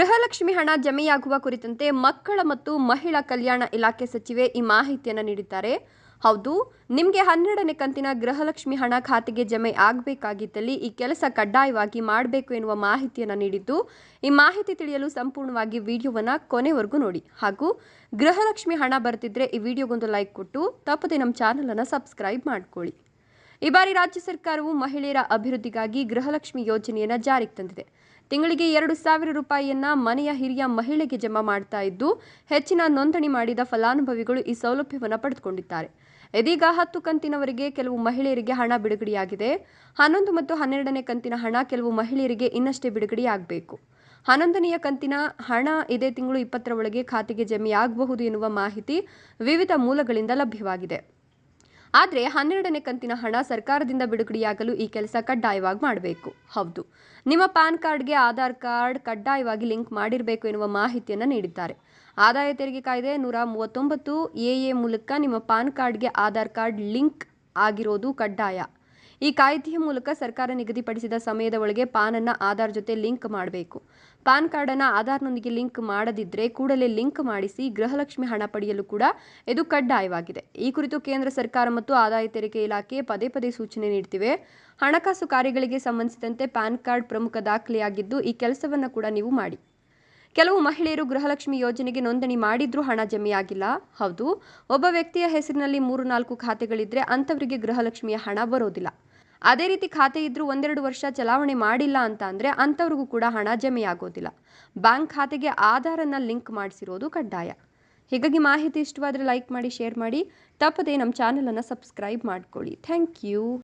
ಗೃಹಲಕ್ಷ್ಮಿ ಹಣ ಜಮೆಯಾಗುವ ಕುರಿತಂತೆ ಮಕ್ಕಳ ಮತ್ತು ಮಹಿಳಾ ಕಲ್ಯಾಣ ಇಲಾಖೆ ಸಚಿವೆ ಈ ಮಾಹಿತಿಯನ್ನು ನೀಡಿದ್ದಾರೆ. ಹೌದು, ನಿಮಗೆ ಹನ್ನೆರಡನೇ ಕಂತಿನ ಗೃಹಲಕ್ಷ್ಮಿ ಹಣ ಖಾತೆಗೆ ಜಮೆ ಆಗಬೇಕಾಗಿದ್ದಲ್ಲಿ ಈ ಕೆಲಸ ಕಡ್ಡಾಯವಾಗಿ ಮಾಡಬೇಕು ಎನ್ನುವ ಮಾಹಿತಿಯನ್ನು ನೀಡಿದ್ದು, ಈ ಮಾಹಿತಿ ತಿಳಿಯಲು ಸಂಪೂರ್ಣವಾಗಿ ವಿಡಿಯೋವನ್ನು ಕೊನೆವರೆಗೂ ನೋಡಿ. ಹಾಗೂ, ಗೃಹಲಕ್ಷ್ಮಿ ಹಣ ಬರ್ತಿದ್ರೆ ಈ ವಿಡಿಯೋಗೊಂದು ಲೈಕ್ ಕೊಟ್ಟು, ತಪ್ಪದೆ ನಮ್ಮ ಚಾನಲನ್ನು ಸಬ್ಸ್ಕ್ರೈಬ್ ಮಾಡ್ಕೊಳ್ಳಿ. ಈ ಬಾರಿ ರಾಜ್ಯ ಸರ್ಕಾರವು ಮಹಿಳೆಯರ ಅಭಿವೃದ್ಧಿಗಾಗಿ ಗೃಹಲಕ್ಷ್ಮಿ ಯೋಜನೆಯನ್ನು ಜಾರಿಗೆ ತಂದಿದೆ. ತಿಂಗಳಿಗೆ ಎರಡು ಸಾವಿರ ರೂಪಾಯಿಯನ್ನ ಮನೆಯ ಹಿರಿಯ ಮಹಿಳೆಗೆ ಜಮಾ ಮಾಡ್ತಾ ಇದ್ದು, ಹೆಚ್ಚಿನ ನೋಂದಣಿ ಮಾಡಿದ ಫಲಾನುಭವಿಗಳು ಈ ಸೌಲಭ್ಯವನ್ನು ಪಡೆದುಕೊಂಡಿದ್ದಾರೆ. ಇದೀಗ ಹತ್ತು ಕಂತಿನವರೆಗೆ ಕೆಲವು ಮಹಿಳೆಯರಿಗೆ ಹಣ ಬಿಡುಗಡೆಯಾಗಿದೆ. ಹನ್ನೊಂದು ಮತ್ತು ಹನ್ನೆರಡನೇ ಕಂತಿನ ಹಣ ಕೆಲವು ಮಹಿಳೆಯರಿಗೆ ಇನ್ನಷ್ಟೇ ಬಿಡುಗಡೆಯಾಗಬೇಕು. ಹನ್ನೊಂದನೆಯ ಕಂತಿನ ಹಣ ಇದೇ ತಿಂಗಳು ಇಪ್ಪತ್ತರ ಒಳಗೆ ಖಾತೆಗೆ ಜಮೆಯಾಗಬಹುದು ಎನ್ನುವ ಮಾಹಿತಿ ವಿವಿಧ ಮೂಲಗಳಿಂದ ಲಭ್ಯವಾಗಿದೆ. ಆದರೆ ಹನ್ನೆರಡನೇ ಕಂತಿನ ಹಣ ಸರ್ಕಾರದಿಂದ ಬಿಡುಗಡೆಯಾಗಲು ಈ ಕೆಲಸ ಕಡ್ಡಾಯವಾಗಿ ಮಾಡಬೇಕು. ಹೌದು. ನಿಮ್ಮ ಪ್ಯಾನ್ ಕಾರ್ಡ್ಗೆ ಆಧಾರ್ ಕಾರ್ಡ್ ಕಡ್ಡಾಯವಾಗಿ ಲಿಂಕ್ ಮಾಡಿರಬೇಕು ಎನ್ನುವ ಮಾಹಿತಿಯನ್ನು ನೀಡಿದ್ದಾರೆ. ಆದಾಯ ತೆರಿಗೆ ಕಾಯ್ದೆ ನೂರ ಮೂವತ್ತೊಂಬತ್ತು ಎ ಮೂಲಕ ನಿಮ್ಮ ಪಾನ್ ಕಾರ್ಡ್ಗೆ ಆಧಾರ್ ಕಾರ್ಡ್ ಲಿಂಕ್ ಆಗಿರೋದು ಕಡ್ಡಾಯ. ಈ ಕಾಯ್ದೆಯ ಮೂಲಕ ಸರ್ಕಾರ ನಿಗದಿಪಡಿಸಿದ ಸಮಯದ ಒಳಗೆ ಪಾನನ್ನು ಆಧಾರ್ ಜೊತೆ ಲಿಂಕ್ ಮಾಡಬೇಕು. ಪಾನ್ ಕಾರ್ಡನ್ನು ಆಧಾರ್ನೊಂದಿಗೆ ಲಿಂಕ್ ಮಾಡದಿದ್ದರೆ ಕೂಡಲೇ ಲಿಂಕ್ ಮಾಡಿಸಿ ಗೃಹಲಕ್ಷ್ಮಿ ಹಣ ಪಡೆಯಲು ಕೂಡ ಇದು ಕಡ್ಡಾಯವಾಗಿದೆ. ಈ ಕುರಿತು ಕೇಂದ್ರ ಸರ್ಕಾರ ಮತ್ತು ಆದಾಯ ತೆರಿಗೆ ಇಲಾಖೆ ಪದೇ ಪದೇ ಸೂಚನೆ ನೀಡ್ತಿವೆ. ಹಣಕಾಸು ಕಾರ್ಯಗಳಿಗೆ ಸಂಬಂಧಿಸಿದಂತೆ ಪ್ಯಾನ್ ಕಾರ್ಡ್ ಪ್ರಮುಖ ದಾಖಲೆಯಾಗಿದ್ದು ಈ ಕೆಲಸವನ್ನು ಕೂಡ ನೀವು ಮಾಡಿ. ಕೆಲವು ಮಹಿಳೆಯರು ಗೃಹಲಕ್ಷ್ಮಿ ಯೋಜನೆಗೆ ನೋಂದಣಿ ಮಾಡಿದ್ರೂ ಹಣ ಜಮೆಯಾಗಿಲ್ಲ. ಹೌದು, ಒಬ್ಬ ವ್ಯಕ್ತಿಯ ಹೆಸರಿನಲ್ಲಿ ಮೂರು ನಾಲ್ಕು ಖಾತೆಗಳಿದ್ರೆ ಅಂಥವರಿಗೆ ಗೃಹಲಕ್ಷ್ಮಿಯ ಹಣ ಬರೋದಿಲ್ಲ. ಅದೇ ರೀತಿ ಖಾತೆ ಇದ್ದರೂ ಒಂದೆರಡು ವರ್ಷ ಚಲಾವಣೆ ಮಾಡಿಲ್ಲ ಅಂತ ಅಂದರೆ ಅಂಥವ್ರಿಗೂ ಕೂಡ ಹಣ ಜಮೆಯಾಗೋದಿಲ್ಲ. ಬ್ಯಾಂಕ್ ಖಾತೆಗೆ ಆಧಾರನ್ನ ಲಿಂಕ್ ಮಾಡಿಸಿರೋದು ಕಡ್ಡಾಯ. ಹೀಗಾಗಿ ಮಾಹಿತಿ ಇಷ್ಟವಾದರೆ ಲೈಕ್ ಮಾಡಿ, ಶೇರ್ ಮಾಡಿ. ತಪ್ಪದೇ ನಮ್ಮ ಚಾನಲನ್ನು ಸಬ್ಸ್ಕ್ರೈಬ್ ಮಾಡ್ಕೊಳ್ಳಿ. Thank you.